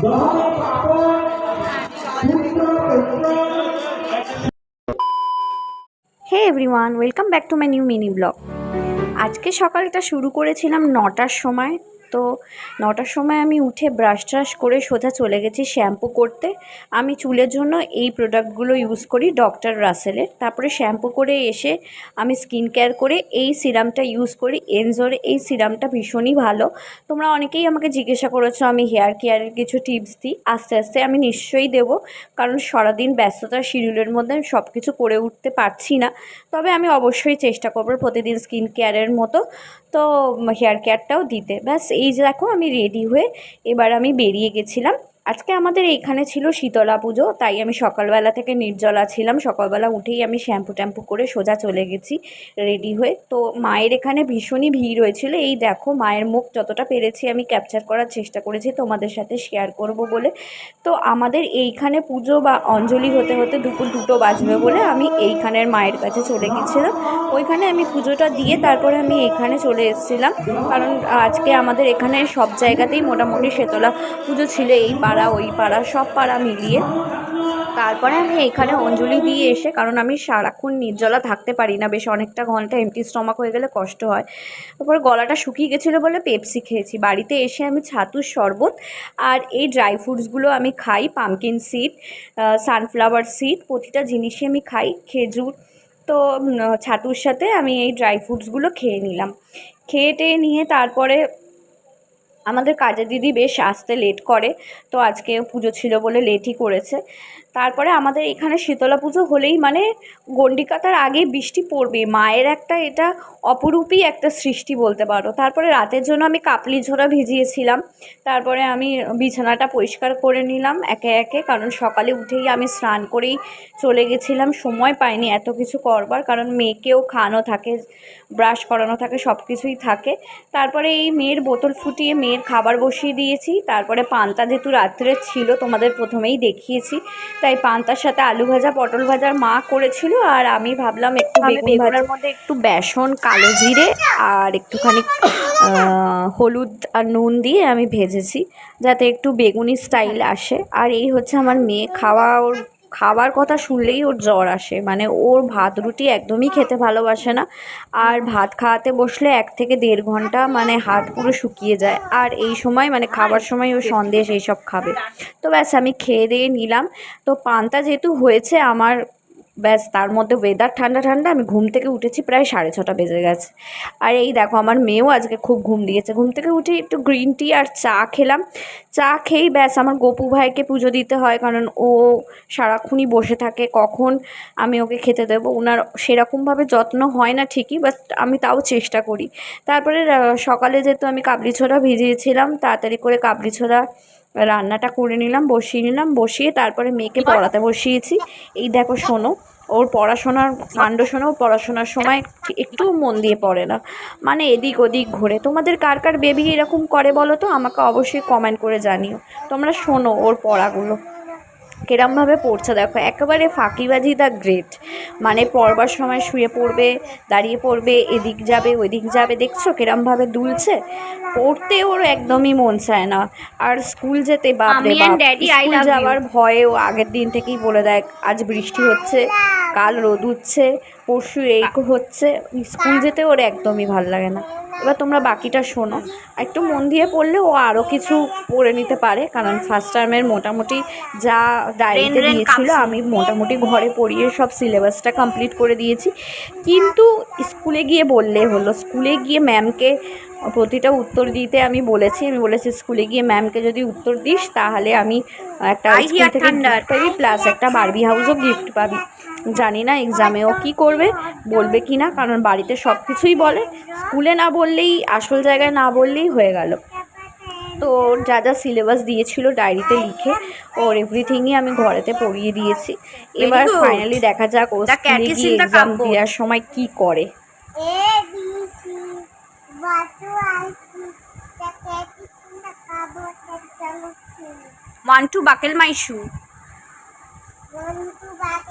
Hey everyone, welcome back to my new mini blog. আজকে সকালটা শুরু করেছিলাম নটার সময় তো নটার সময় আমি উঠে ব্রাশ ট্রাশ করে সোজা চলে গেছি শ্যাম্পু করতে। আমি চুলের জন্য এই প্রোডাক্টগুলো ইউজ করি ডক্টর রাসেলের তারপরে শ্যাম্পু করে এসে আমি স্কিন কেয়ার করে এই সিরামটা ইউজ করি। এনজোর এই সিরামটা ভীষণই ভালো। তোমরা অনেকেই আমাকে জিজ্ঞাসা করেছ আমি হেয়ার কেয়ারের কিছু টিপস দিই। আস্তে আস্তে আমি নিশ্চয়ই দেবো। কারণ সারাদিন ব্যস্ততার শিডিউলের মধ্যে আমি সব কিছু করে উঠতে পারছি না। তবে আমি অবশ্যই চেষ্টা করব প্রতিদিন স্কিন কেয়ারের মতো। তো হেয়ার কেয়ারটাও দিতে। ব্যাস এই যে দেখো আমি রেডি হয়ে এবার আমি বেরিয়ে গেছিলাম। আজকে আমাদের এইখানে ছিল শীতলা পুজো, তাই আমি সকালবেলা থেকে নির্জলা ছিলাম। সকালবেলা উঠেই আমি শ্যাম্পু ট্যাম্পু করে সোজা চলে গেছি রেডি হয়ে। তো মায়ের এখানে ভীষণই ভিড় হয়েছিল। এই দেখো, মায়ের মুখ যতটা পেরেছি আমি ক্যাপচার করার চেষ্টা করেছি, তোমাদের সাথে শেয়ার করব বলে। তো আমাদের এইখানে পুজো বা অঞ্জলি হতে হতে দুপুর দুটো বাজবে বলে আমি এইখানের মায়ের কাছে চলে গেছিলাম। ওইখানে আমি পুজোটা দিয়ে তারপরে আমি এখানে চলে এসেছিলাম। কারণ আজকে আমাদের এখানে সব জায়গাতেই মোটামুটি শেতলা পুজো ছিল এই পাড়া, ওই পাড়া, সব পাড়া মিলিয়ে। তারপরে আমি এখানে অঞ্জলি দিয়ে এসে, কারণ আমি সারাক্ষণ নির্জলা থাকতে পারি না, বেশ অনেকটা ঘণ্টা এমটি স্টমাক হয়ে গেলে কষ্ট হয়। তারপর গলাটা শুকিয়ে গেছিল বলে পেপসি খেয়েছি। বাড়িতে এসে আমি ছাতুর শরবত আর এই ড্রাই ফ্রুটসগুলো আমি খাই পামকিন সিড সানফ্লাওয়ার সিড প্রতিটা জিনিসই আমি খাই, খেজুর। তো ছাতুর সাথে আমি এই ড্রাই ফ্রুটসগুলো খেয়ে নিলাম। খেয়ে টেয়ে নিয়ে তারপরে আমাদের কাজের দিদি বেশ আসতে লেট করে তো আজকে পুজো ছিল বলে লেটই করেছে। তারপরে আমাদের এখানে শীতলা পুজো হলেই মানে গন্ডিকাতার আগে বৃষ্টি পড়বে মায়ের একটা এটা অপরূপই একটা সৃষ্টি বলতে পারো। তারপরে রাতের জন্য আমি কাপলি ঝোড়া ভিজিয়েছিলাম। তারপরে আমি বিছানাটা পরিষ্কার করে নিলাম একে একে, কারণ সকালে উঠেই আমি স্নান করেই চলে গেছিলাম। সময় পাইনি এত কিছু করবার, কারণ মেয়েকেও খাওয়ানো থাকে, ব্রাশ করানো থাকে সব কিছুই থাকে। তারপরে এই মেয়ের বোতল ফুটিয়ে মেয়ের খাবার বসিয়ে দিয়েছি। তারপরে পান্তা যেহেতু রাত্রে ছিল, তোমাদের প্রথমেই দেখিয়েছি। তাই পান্তার সাথে আলু ভাজা পটল ভাজার মা করেছিল আর আমি ভাবলাম একটু বেগুনের মধ্যে একটু বেসন কালো জিরে আর একটুখানি হলুদ আর নুন দিয়ে আমি ভেজেছি যাতে একটু বেগুনি স্টাইল আসে। আর এই হচ্ছে আমার মেয়ে খাওয়া ওর খাবার কথা শুনলেই ওর জ্বর আসে। মানে ওর ভাত রুটি একদমই খেতে ভালোবাসে না। আর ভাত খাওয়াতে বসলে এক থেকে দেড় ঘণ্টা মানে হাত পুরো শুকিয়ে যায়। আর এই সময় মানে খাবার সময় ও সন্দেশ এইসব খাবে। তো ব্যাস আমি খেয়ে দিয়ে নিলাম। তো পান্তা যেহেতু হয়েছে আমার ব্যাস, তার মধ্যে ওয়েদার ঠান্ডা ঠান্ডা, আমি ঘুম থেকে উঠেছি প্রায় সাড়ে ছটা বেজে গেছে। আর এই দেখো, আমার মেয়েও আজকে খুব ঘুম দিয়েছে। ঘুম থেকে উঠে একটু গ্রিন টি আর চা খেলাম। চা খেয়েই ব্যাস, আমার গপু ভাইকে পুজো দিতে হয়, কারণ ও সারাক্ষণই বসে থাকে। কখন আমি ওকে খেতে দেবো? ওনার সেরকমভাবে যত্ন হয় না ঠিকই বাট আমি তাও চেষ্টা করি। তারপরে সকালে যেহেতু আমি কাবলি ছোলা ভিজিয়েছিলাম, তাড়াতাড়ি করে কাবলি ছোলা রান্নাটা করে নিলাম, বসিয়ে নিলাম, বসিয়ে তারপরে মেয়েকে পড়াতে বসিয়েছি। এই দেখো শোনো, ওর পড়াশোনার কাণ্ড শোনো পড়াশোনার সময় একটু মন দিয়ে পড়ে না। মানে এদিক ওদিক ঘুরে। তোমাদের কার কার বেবি এরকম করে বলো তো? আমাকে অবশ্যই কমেন্ট করে জানিও। তোমরা শোনো ওর পড়াগুলো। কেরমভাবে পড়ছে দেখো একেবারে ফাঁকিবাজি দ্য গ্রেট মানে পড়বার সময় শুয়ে পড়বে দাঁড়িয়ে পড়বে এদিক যাবে ওইদিক যাবে দেখছ কেরমভাবে দুলছে? পড়তে ওর একদমই মন চায় না। আর স্কুল যেতে বাপরে বাপ স্কুল যাওয়ার ভয়ে ও আগের দিন থেকেই বলে দেয় আজ বৃষ্টি হচ্ছে কাল রোদ উঠছে। পরশু এই হচ্ছে স্কুল যেতে ওর একদমই ভালো লাগে না। এবার তোমরা বাকিটা শোনো। একটু মন দিয়ে পড়লে ও আরও কিছু পড়ে নিতে পারে কারণ ফার্স্ট টার্মের মোটামুটি যা ডায়েরিতে দিয়েছিল আমি মোটামুটি ঘরে পড়িয়ে সব সিলেবাসটা কমপ্লিট করে দিয়েছি। কিন্তু স্কুলে গিয়ে বললে হলো স্কুলে গিয়ে ম্যামকে প্রতিটা উত্তর দিতে আমি বলেছি আমি বলেছি স্কুলে গিয়ে ম্যামকে যদি উত্তর দিস তাহলে আমি একটা স্কুল থেকে গিফট পাবি প্লাস একটা বারবি হাউসও গিফট পাবি। জানি না এক্সামে ও কী করবে বলবে কি না কারণ বাড়িতে সব কিছুই বলে। স্কুলে না বললেই আসল জায়গায় না বললেই হয়ে গেল। তো যা যা সিলেবাস দিয়েছিল ডায়েরিতে লিখে ওর এভরিথিংই আমি ঘরেতে পড়িয়ে দিয়েছি। এবার ফাইনালি দেখা যাক ও স্কুলে গিয়ে এক্সাম দেওয়ার সময় কি করে. ওয়ান টু বাকেল মাই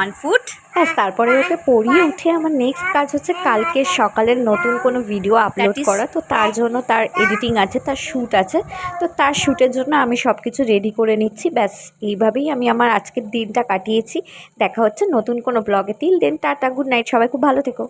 ওয়ান ফুট ব্যাস তারপরে ওকে পড়িয়ে উঠে আমার নেক্সট কাজ হচ্ছে কালকে সকালের নতুন কোনো ভিডিও আপলোড করা। তো তার জন্য তার এডিটিং আছে তার শ্যুট আছে। তো তার শ্যুটের জন্য আমি সব কিছু রেডি করে নিচ্ছি। ব্যাস এইভাবেই আমি আমার আজকের দিনটা কাটিয়েছি। দেখা হচ্ছে নতুন কোনো ব্লগে তিল দেন টাটা গুড নাইট সবাই খুব ভালো থেকো।